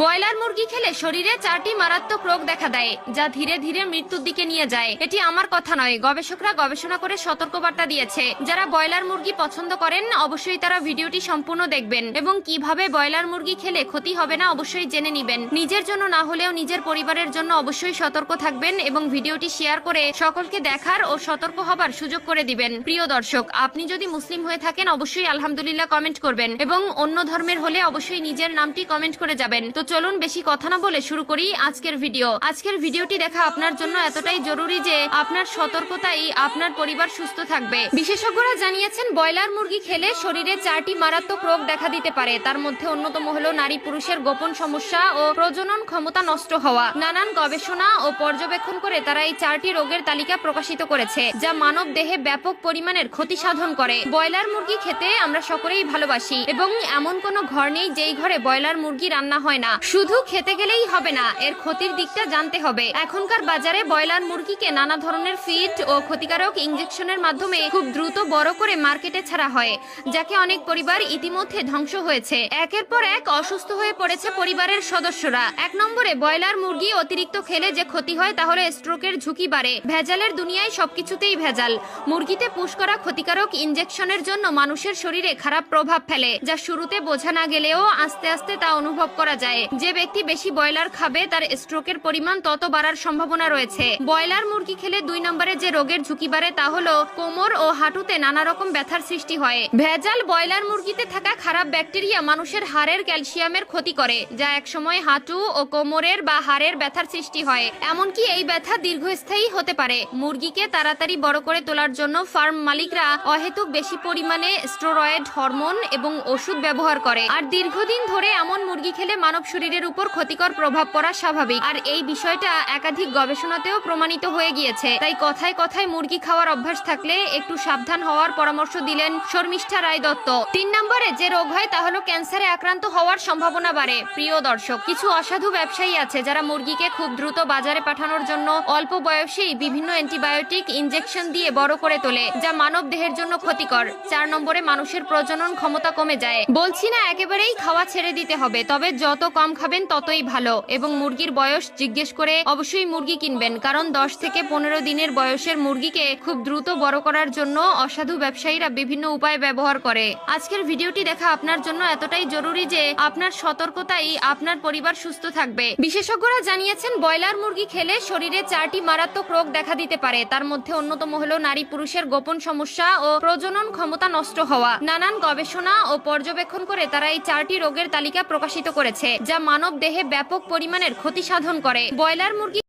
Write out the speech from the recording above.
Broiler মুরগি খেলে শরীরে চারটি মারাত্মক রোগ দেখা দেয়, যা ধীরে ধীরে মৃত্যুর দিকে নিয়ে যায়। এটি আমার কথা নয়, গবেষকরা গবেষণা করে সতর্কবার্তা দিয়েছে। যারা ব্রয়লার মুরগি পছন্দ করেন, অবশ্যই তারা ভিডিওটি সম্পূর্ণ দেখবেন এবং কীভাবে ব্রয়লার মুরগি খেলে ক্ষতি হবে না অবশ্যই জেনে নিবেন। নিজের জন্য না হলেও নিজের পরিবারের জন্য অবশ্যই সতর্ক থাকবেন এবং ভিডিওটি শেয়ার করে সকলকে দেখার ও সতর্ক হবার সুযোগ করে দিবেন। প্রিয় দর্শক, আপনি যদি মুসলিম হয়ে থাকেন, অবশ্যই আলহামদুলিল্লাহ কমেন্ট করবেন এবং অন্য ধর্মের হলে অবশ্যই নিজের নামটি কমেন্ট করে যাবেন। তো চলুন বেশি কথা না বলে শুরু করি আজকের ভিডিও। আজকের ভিডিওটি দেখা আপনার জন্য এতটাই জরুরি যে আপনার সতর্কতাই আপনার পরিবার সুস্থ থাকবে। বিশেষজ্ঞরা জানিয়েছেন, ব্রয়লার মুরগি খেলে শরীরে চারটি মারাত্মক রোগ দেখা দিতে পারে। তার মধ্যে অন্যতম হলো নারী পুরুষের গোপন সমস্যা ও প্রজনন ক্ষমতা নষ্ট হওয়া। নানান গবেষণা ও পর্যবেক্ষণ করে তারা এই চারটি রোগের তালিকা প্রকাশিত করেছে, যা মানব দেহে ব্যাপক পরিমাণের ক্ষতি সাধন করে। ব্রয়লার মুরগি খেতে আমরা সকলেই ভালোবাসি এবং এমন কোনো ঘর নেই যেই ঘরে ব্রয়লার মুরগি রান্না হয় না। শুধু খেতে গেলেই হবে না, এর ক্ষতির দিকটা জানতে হবে। এখনকার বাজারে ব্রয়লার মুরগিকে নানা ধরনের ফিড ও ক্ষতিকারক ইঞ্জেকশনের মাধ্যমে খুব দ্রুত বড় করে মার্কেটে ছাড়া হয়, যাকে অনেক পরিবার ইতিমধ্যে ধ্বংস হয়েছে। একের পর এক অসুস্থ হয়ে পড়েছে পরিবারের সদস্যরা। এক নম্বরে, ব্রয়লার মুরগি অতিরিক্ত খেলে যে ক্ষতি হয় তাহলে স্ট্রোকের ঝুঁকি বাড়ে। ভেজালের দুনিয়ায় সবকিছুতেই ভেজাল। মুরগিতে পুশ করা ক্ষতিকারক ইঞ্জেকশনের জন্য মানুষের শরীরে খারাপ প্রভাব ফেলে, যা শুরুতে বোঝা না গেলেও আস্তে আস্তে তা অনুভব করা যায়। যে ব্যক্তি বেশি ব্রয়লার খাবে, তার স্ট্রোকের পরিমাণ তত বাড়ার সম্ভাবনা রয়েছে। ব্রয়লার মুরগি খেলে দুই নম্বরে যে রোগের ঝুঁকি বাড়ে, তা হলো কোমর ও হাঁটুতে নানা রকম ব্যথার সৃষ্টি হয়। ভেজাল ব্রয়লার মুরগিতে থাকা খারাপ ব্যাকটেরিয়া মানুষের হাড়ের ক্যালসিয়ামের ক্ষতি করে, যা একসময় হাঁটু ও কোমরের বা হাড়ের ব্যথার সৃষ্টি হয়। এমনকি এই ব্যথা দীর্ঘস্থায়ী হতে পারে। মুরগিকে তাড়াতাড়ি বড় করে তোলার জন্য ফার্ম মালিকরা অহেতুক বেশি পরিমাণে স্টেরয়েড হরমোন এবং ওষুধ ব্যবহার করে। আর দীর্ঘদিন ধরে এমন মুরগি খেলে মানব শরীরের উপর ক্ষতিকর প্রভাব পড়া স্বাভাবিক। আর এই বিষয়টা একাধিক গবেষণাতেও প্রমাণিত হয়ে গিয়েছে। তাই কথায় কথায় মুরগি খাওয়ার অভ্যাস থাকলে একটু সাবধান হওয়ার পরামর্শ দিলেন শর্মিষ্ঠা রায় দত্ত। তিন নম্বরে, যে রোগ হয় তা হলো ক্যান্সারে আক্রান্ত হওয়ার সম্ভাবনা বাড়ে। প্রিয় দর্শক, কিছু অসাধু ব্যবসায়ী আছে যারা মুরগিকে খুব দ্রুত বাজারে পাঠানোর জন্য অল্প বয়সেই বিভিন্ন অ্যান্টিবায়োটিক ইনজেকশন দিয়ে বড় করে তোলে, যা মানব দেহের জন্য ক্ষতিকর। চার নম্বরে, মানুষের প্রজনন ক্ষমতা কমে যায়। বলছি না, একেবারেই খাওয়া ছেড়ে দিতে হবে, তবে যত কম খাবেন ততই ভালো। এবং মুরগির বয়স জিজ্ঞেস করে অবশ্যই মুরগি কিনবেন, কারণ দশ থেকে পনেরো দিনের বয়সের মুরগিকে খুব দ্রুত বড় করার জন্য অসাধু ব্যবসায়ীরা বিভিন্ন উপায় ব্যবহার করে। আজকের ভিডিওটি দেখা আপনার জন্য এতটাই জরুরি যে আপনার সতর্কতাই আপনার পরিবার সুস্থ থাকবে। বিশেষজ্ঞরা জানিয়েছেন, ব্রয়লার মুরগি খেলে শরীরে চারটি মারাত্মক রোগ দেখা দিতে পারে। তার মধ্যে অন্যতম হলো নারী পুরুষের গোপন সমস্যা ও প্রজনন ক্ষমতা নষ্ট হওয়া। নানান গবেষণা ও পর্যবেক্ষণ করে তারা এই চারটি রোগের তালিকা প্রকাশিত করেছে যা মানব দেহে ব্যাপক পরিমাণের ক্ষতি সাধন করে। ব্রয়লার মুরগি